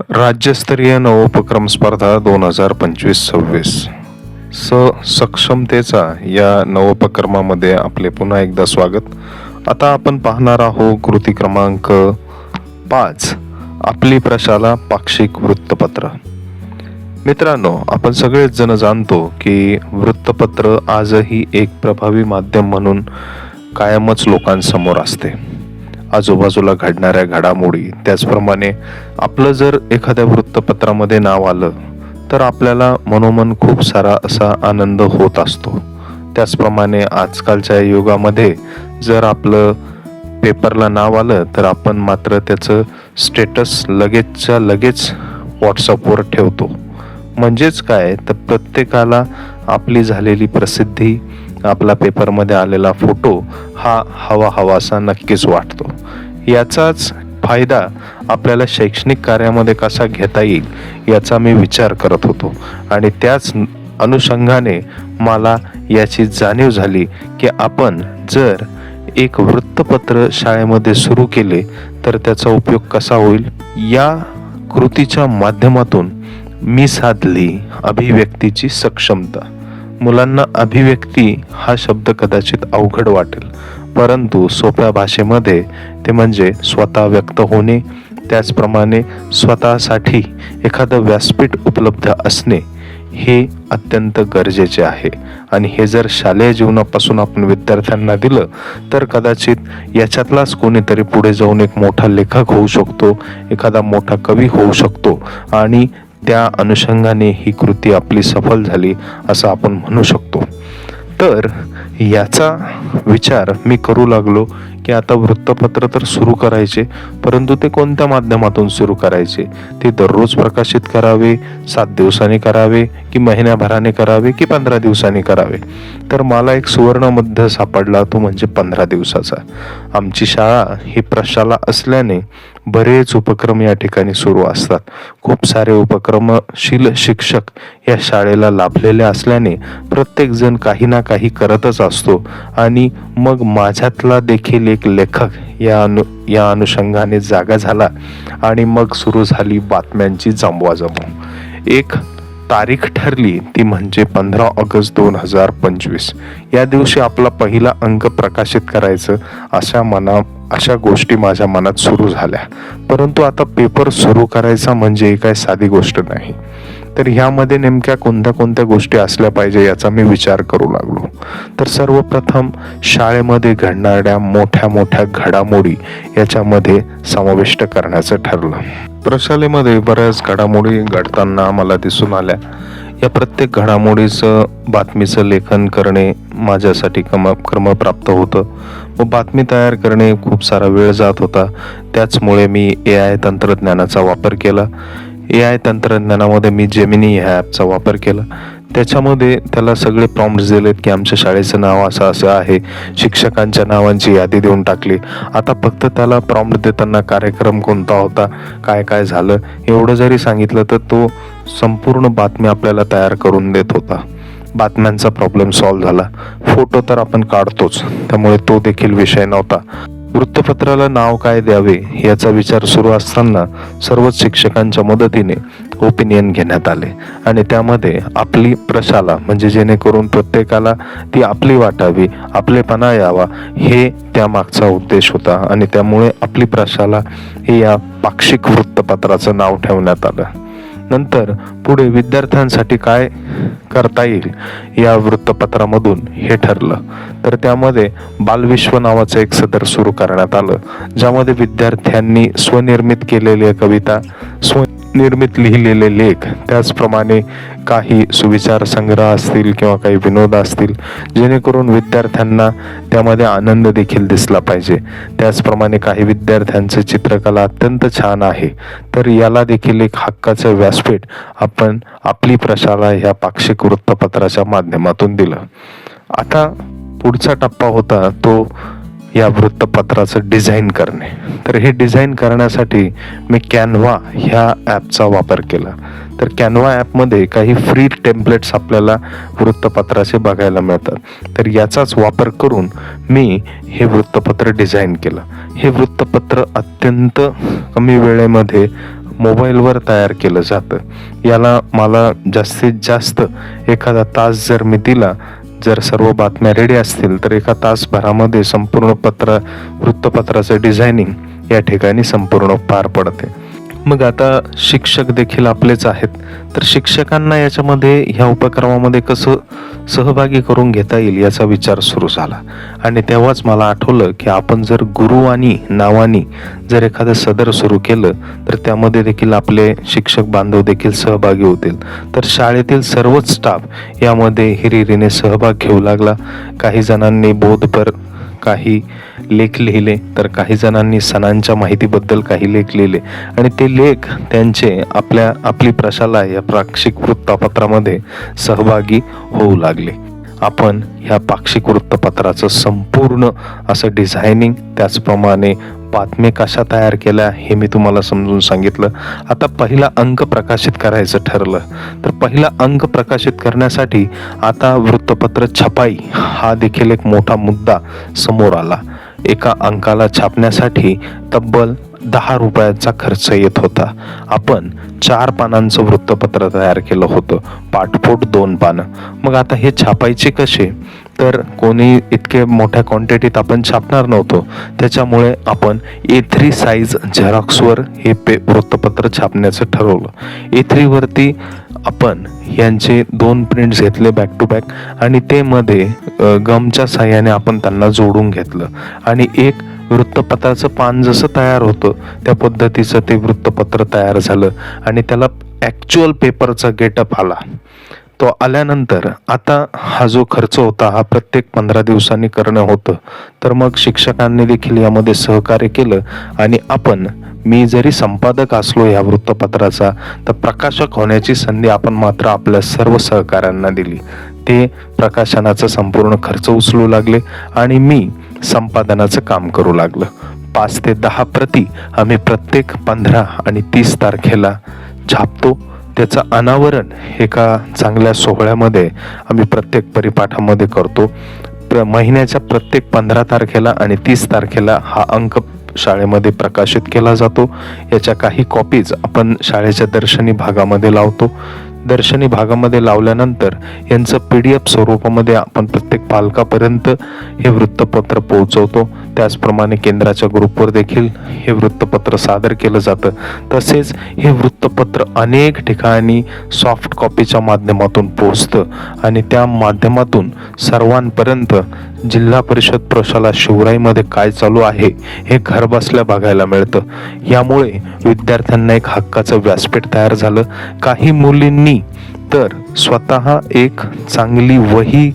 राज्यस्तरीय नवोपक्रम स्पर्धा दोन हजार पंचवीस सव्वीस स सक्षमतेचा या नवोपक्रमामध्ये आपले पुन्हा एकदा स्वागत. आता आपण पाहणार आहोत कृती क्रमांक पाच आपली प्रशाला पाक्षिक वृत्तपत्र. मित्रांनो आपण सगळेच जण जाणतो की वृत्तपत्र आजही एक प्रभावी माध्यम म्हणून कायमच लोकांसमोर असते. आजूबाजूला घडणाऱ्या घडामोडी. त्याचप्रमाणे आपलं जर एखाद्या वृत्तपत्रामध्ये नाव आलं तर आपल्याला मनोमन खूप सारा असा आनंद होत असतो. त्याचप्रमाणे आजकालच्या युगामध्ये जर आपलं पेपरला नाव आलं तर आपण मात्र त्याचं स्टेटस लगेचच्या लगेच व्हॉट्सअपवर ठेवतो. म्हणजेच काय? तर प्रत्येकाला आपली झालेली प्रसिद्धी आपला पेपरमध्ये आलेला फोटो हा हवा हवासा नक्कीच वाटतो. याचाच फायदा आपल्याला शैक्षणिक कार्यामध्ये कसा घेता येईल याचा मी विचार करत होतो. आणि त्याच अनुषंगाने मला याची जाणीव झाली की आपण जर एक वृत्तपत्र शाळेमध्ये सुरू केले तर त्याचा उपयोग कसा होईल? या कृतीच्या माध्यमातून मी साधली अभिव्यक्तीची सक्षमता. मुलांना अभिव्यक्ती हा शब्द कदाचित अवघड वाटेल. परंतु सोप्या भाषेमध्ये ते म्हणजे स्वतः व्यक्त होणे त्याचप्रमाणे स्वतःसाठी एखादं व्यासपीठ उपलब्ध असणे हे अत्यंत गरजेचे आहे. आणि हे जर शालेय जीवनापासून आपण विद्यार्थ्यांना दिलं तर कदाचित याच्यातलाच कोणीतरी पुढे जाऊन एक मोठा लेखक होऊ शकतो एखादा मोठा कवी होऊ शकतो. आणि त्या अनुषंगाने ही कृती आपली सफल झाली असं आपण म्हणू शकतो. तर याचा विचार मी करू लागलो. की आता वृत्तपत्र तर सुरू करायचे परंतु ते कोणत्या माध्यमातून सुरू करायचे? ते दररोज प्रकाशित करावे सात दिवसांनी करावे की महिन्याभराने करावे की पंधरा दिवसांनी करावे? तर मला एक सुवर्ण मध्य सापडला तो म्हणजे पंधरा दिवसाचा. आमची शाळा ही प्रशाला असल्याने बरेच उपक्रम या ठिकाणी सुरू असतात. खूप सारे उपक्रमशील शिक्षक या शाळेला लाभलेले असल्याने प्रत्येकजण काही ना काही करतच असतो आणि मग माझ्यातला देखील एक लेखक या अनु या अनुषंगाने जागा झाला आणि मग सुरू झाली बातम्यांची जांबवाजांबू एक तारीख ठरली ती म्हणजे पंधरा ऑगस्ट दोन हजार पंचवीस. या दिवशी आपला पहिला अंक प्रकाशित करायचं अशा मना अशा गोष्टी माझ्या मनात सुरू झाल्या. परंतु आता पेपर सुरू करायचा म्हणजे काय साधी गोष्ट नाही. तर ह्यामध्ये नेमक्या कोणत्या कोणत्या गोष्टी असल्या पाहिजे याचा मी विचार करू लागलो. तर सर्वप्रथम शाळेमध्ये घडणाऱ्या मोठ्या मोठ्या घडामोडी याच्यामध्ये समाविष्ट करण्याचं ठरलं. प्रशालेमध्ये बऱ्याच घडामोडी घडताना मला दिसून आल्या. या प्रत्येक घडामोडीचं बातमीचं लेखन करणे माझ्यासाठी कम क्रमप्राप्त होतं. व बातमी तयार करणे खूप सारा वेळ जात होता. त्याचमुळे मी ए आय तंत्रज्ञानाचा वापर केला. ए आय तंत्रज्ञानामध्ये मी जेमिनी ह्या ॲपचा वापर केला. त्याच्यामध्ये त्याला सगळे प्रॉम्प्ट्स दिलेत की आमच्या शाळेचं नाव असं असं आहे. शिक्षकांच्या नावांची यादी देऊन टाकली. आता फक्त त्याला प्रॉम्प्ट देताना कार्यक्रम कोणता होता काय काय झालं एवढं जरी सांगितलं तर तो संपूर्ण बातमी आपल्याला तयार करून देत होता. बातम्यांचा प्रॉब्लेम सॉल्व्ह झाला. फोटो तर आपण काढतोच. त्यामुळे तो देखील विषय नव्हता. वृत्तपत्राला नाव काय द्यावे याचा विचार सुरू असताना सर्वच शिक्षकांच्या मदतीने ओपिनियन घेण्यात आले. आणि त्यामध्ये आपली प्रशाला म्हणजे जेणेकरून प्रत्येकाला ती आपली वाटावी आपलेपणा यावा हे त्यामागचा उद्देश होता. आणि त्यामुळे आपली प्रशाला हे या पाक्षिक वृत्तपत्राचं नाव ठेवण्यात आलं. नंतर पुढे विद्यार्थ्यांसाठी काय करता येईल या वृत्तपत्रामधून हे ठरलं. तर त्यामध्ये बालविश्व नावाचं एक सदर सुरू करण्यात आलं ज्यामध्ये विद्यार्थ्यांनी स्वनिर्मित केलेल्या कविता स्व निर्मित लिहिलेले लेख. त्याचप्रमाणे काही सुविचार संग्रह असतील किंवा काही विनोद असतील जेणेकरून विद्यार्थ्यांना त्यामध्ये आनंद देखील दिसला पाहिजे. त्याचप्रमाणे काही विद्यार्थ्यांचे चित्रकला अत्यंत छान आहे. तर याला देखील एक हक्काचं व्यासपीठ आपण आपली प्रशाला ह्या पाक्षिक वृत्तपत्राच्या माध्यमातून दिलं. आता पुढचा टप्पा होता तो या वृत्तपत्राचं डिझाईन करणे. तर हे डिझाईन करण्यासाठी मी कॅनव्हा ह्या ॲपचा वापर केला. तर कॅनव्हा ॲपमध्ये काही फ्री टेम्पलेट्स आपल्याला वृत्तपत्राचे बघायला मिळतात. तर याचाच वापर करून मी हे वृत्तपत्र डिझाईन केलं. हे वृत्तपत्र अत्यंत कमी वेळेमध्ये मोबाईलवर तयार केलं जातं. याला मला जास्तीत जास्त एखादा तास जर मी दिला जर सर्व बातम्या रेडी असतील तर एका तासभरामध्ये संपूर्ण पत्र वृत्तपत्राचं डिझायनिंग या ठिकाणी संपूर्ण पार पडते. मग आता शिक्षक देखील आपलेच आहेत. तर शिक्षकांना याच्यामध्ये ह्या उपक्रमामध्ये कसं सहभागी करून घेता येईल याचा विचार सुरू झाला. आणि तेव्हाच मला आठवलं की आपण जर गुरुवाणी नावानी जर एखादं सदर सुरू केलं तर त्यामध्ये देखील आपले शिक्षक बांधव देखील सहभागी होतील. तर शाळेतील सर्वच स्टाफ यामध्ये हिरिरीने सहभाग घेऊ लागला. काही जणांनी बोधपर काही लेख लिहिले तर काही जणांनी सणांच्या माहितीबद्दल काही लेख लिहिले. आणि ते लेख त्यांचे आपल्या आपली प्रशाला या पाक्षिक वृत्तपत्रामध्ये सहभागी होऊ लागले. आपण ह्या पाक्षिक वृत्तपत्राचं संपूर्ण असं डिझायनिंग त्याचप्रमाणे बातम्या कशा तयार केल्या हे मी तुम्हाला समजून सांगितलं. आता पहिला अंक प्रकाशित करायचं ठरलं. तर पहिला अंक प्रकाशित करण्यासाठी आता वृत्तपत्र छपाई हा देखील एक मोठा मुद्दा समोर आला. एका अंकाला छापण्यासाठी तब्बल दहा रुपयाचा खर्च येत होता. आपण चार पानांचं वृत्तपत्र तयार केलं होतं. पाठपोट दोन पानं. मग आता हे छापायचे कसे? तर कोणी इतके मोठ्या क्वांटिटीत आपण छापणार नव्हतो. त्याच्यामुळे आपण ए थ्री साईज झेरॉक्सवर हे पे वृत्तपत्र छापण्याचं ठरवलं. ए थ्रीवरती आपण यांचे दोन प्रिंट्स घेतले बॅक टू बॅक आणि ते मध्ये गमच्या साह्याने आपण त्यांना जोडून घेतलं. आणि एक वृत्तपत्राचं पान जसं तयार होतं त्या पद्धतीचं ते वृत्तपत्र तयार झालं आणि त्याला ॲक्च्युअल पेपरचा गेटअप आला. तो आल्यानंतर आता हा जो खर्च होता हा प्रत्येक पंधरा दिवसांनी करणं होतं. तर मग शिक्षकांनी देखील यामध्ये सहकार्य केलं आणि आपण मी जरी संपादक असलो या वृत्तपत्राचा तर प्रकाशक होण्याची संधी आपण मात्र आपल्या सर्व सहकाऱ्यांना दिली. ते प्रकाशनाचा संपूर्ण खर्च उचलू लागले आणि मी संपादनाचं काम करू लागलं. पाच ते दहा प्रती आम्ही प्रत्येक पंधरा आणि तीस तारखेला छापतो. त्याचं अनावरण एका चांगल्या सोहळ्यामध्ये आम्ही प्रत्येक परिपाठामध्ये करतो. प्र महिन्याच्या प्रत्येक पंधरा तारखेला आणि तीस तारखेला हा अंक शाळेमध्ये प्रकाशित केला जातो. याच्या काही कॉपीज आपण शाळेच्या दर्शनी भागामध्ये लावतो. दर्शनी भागामध्ये लावल्यानंतर यांचं पी डी एफ स्वरूपामध्ये आपण प्रत्येक पालकापर्यंत हे वृत्तपत्र पोहोचवतो. त्याचप्रमाणे केंद्राच्या ग्रुपवर देखील हे वृत्तपत्र सादर केलं जातं. तसेच हे वृत्तपत्र अनेक ठिकाणी सॉफ्ट कॉपीच्या माध्यमातून पोहोचतं आणि त्या माध्यमातून सर्वांपर्यंत जिल्हा परिषद प्रशाला शिवराईमध्ये काय चालू आहे हे घरबसल्या बघायला मिळतं. यामुळे विद्यार्थ्यांना एक हक्काचं व्यासपीठ तयार झालं. काही मुलींनी तर स्वतः एक चांगली वही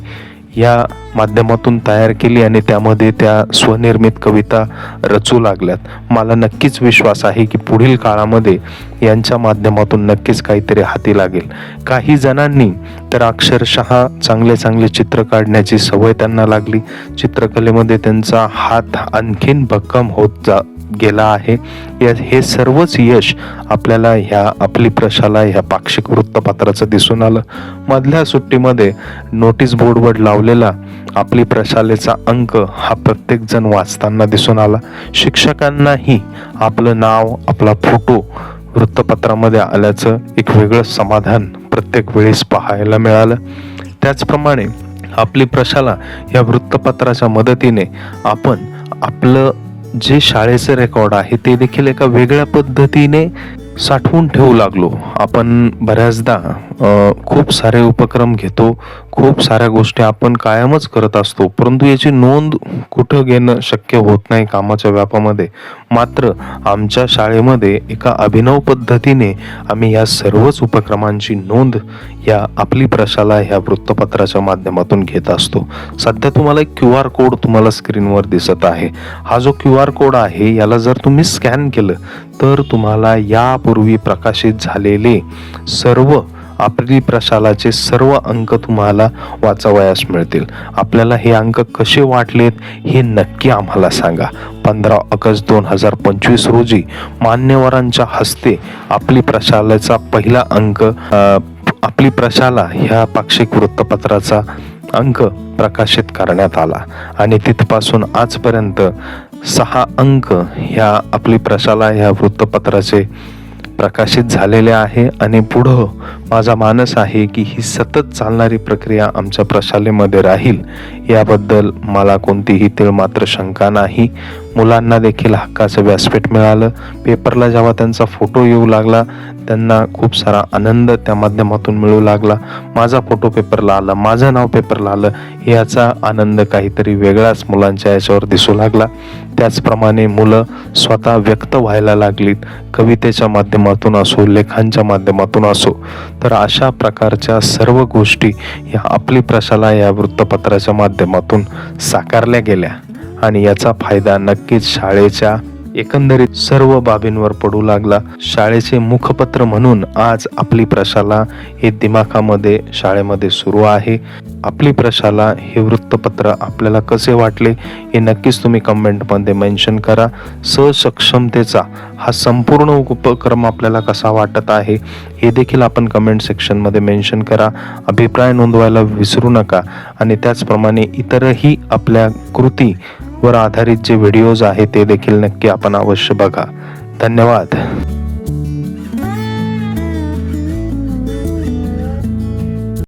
या माध्यमातून तयार केली आणि त्यामध्ये त्या स्वनिर्मित कविता रचू लागल्यात. मला नक्कीच विश्वास आहे की पुढील काळामध्ये यांच्या माध्यमातून नक्कीच काहीतरी हाती लागेल. काही जणांनी तर अक्षरशः चांगले चांगले चित्र काढण्याची सवय त्यांना लागली. चित्रकलेमध्ये त्यांचा हात आणखीन भक्कम होत जा गेला आहे. या हे सर्वच यश आपल्याला ह्या आपली प्रशाला ह्या पाक्षिक वृत्तपत्राचं दिसून आलं. मधल्या सुट्टीमध्ये नोटीस बोर्डवर लावलेला आपली प्रशालेचा अंक हा प्रत्येकजण वाचताना दिसून आला. शिक्षकांनाही आपलं नाव आपला फोटो वृत्तपत्रामध्ये आल्याचं एक वेगळं समाधान प्रत्येक वेळेस पाहायला मिळालं. त्याचप्रमाणे आपली प्रशाला या वृत्तपत्राच्या मदतीने आपण आपलं जे शाळेचे रेकॉर्ड आहे ते देखील एका वेगळ्या पद्धतीने साठवून ठेवू लागलो. आपण बऱ्याचदा खूप सारे उपक्रम घेतो खूप साऱ्या गोष्टी आपण कायमच करत असतो परंतु याची नोंद कुठं घेणं शक्य होत नाही कामाच्या व्यापामध्ये. मात्र आमच्या शाळेमध्ये एका अभिनव पद्धतीने आम्ही या सर्वच उपक्रमांची नोंद या आपली प्रशाला ह्या वृत्तपत्राच्या माध्यमातून घेत असतो. सध्या तुम्हाला एक क्यू आर कोड तुम्हाला स्क्रीनवर दिसत आहे. हा जो क्यू आर कोड आहे याला जर तुम्ही स्कॅन केलं तर तुम्हाला यापूर्वी प्रकाशित झालेले सर्व आपली प्रशालाचे सर्व अंक तुम्हाला वाचावयास मिळतील. आपल्याला हे अंक कसे वाटलेत हे नक्की आम्हाला सांगा. पंधरा ऑगस्ट दोन हजार पंचवीस रोजी मान्यवरांच्या हस्ते आपली प्रशालेचा पहिला अंक आपली प्रशाला ह्या पाक्षिक वृत्तपत्राचा अंक प्रकाशित करण्यात आला. आणि तिथपासून आजपर्यंत सहा अंक ह्या आपली प्रशाला ह्या वृत्तपत्राचे प्रकाशित झालेले आहे आणि पुढं माझा मानस आहे की ही सतत चालणारी प्रक्रिया आमच्या प्रशालेमध्ये राहील. याबद्दल मला कोणतीही तिळमात्र शंका नाही. मुलांना देखील हक्काचं व्यासपीठ मिळालं. पेपरला जेव्हा त्यांचा फोटो येऊ लागला त्यांना खूप सारा आनंद त्या माध्यमातून मिळू लागला. माझा फोटो पेपरला आला माझं नाव पेपरला आलं याचा आनंद काहीतरी वेगळाच मुलांच्या याच्यावर दिसू लागला. त्याचप्रमाणे मुलं स्वतः व्यक्त व्हायला लागलीत कवितेच्या माध्यमातून असो लेखांच्या माध्यमातून असो. तर अशा प्रकारच्या सर्व गोष्टी या आपली प्रशाला या वृत्तपत्राच्या माध्यमातून साकारल्या गेल्या. आणि याचा फायदा नक्कीच शाळेच्या एकंदरीत सर्व बाबींवर पडू लागला. शाळेचे मुखपत्र म्हणून आज आपली प्रशाला हे दिमाखामध्ये शाळेमध्ये सुरू आहे. आपली प्रशाला हे वृत्तपत्र आपल्याला कसे वाटले हे नक्कीच तुम्ही कमेंटमध्ये मेन्शन करा. सक्षमतेचा हा संपूर्ण उपक्रम आपल्याला कसा वाटत आहे हे देखील आपण कमेंट सेक्शनमध्ये मेन्शन करा. अभिप्राय नोंदवायला विसरू नका. आणि त्याचप्रमाणे इतरही आपल्या कृती वर आधारित जे व्हिडिओज आहेत ते देखील नक्की आपण अवश्य बघा. धन्यवाद.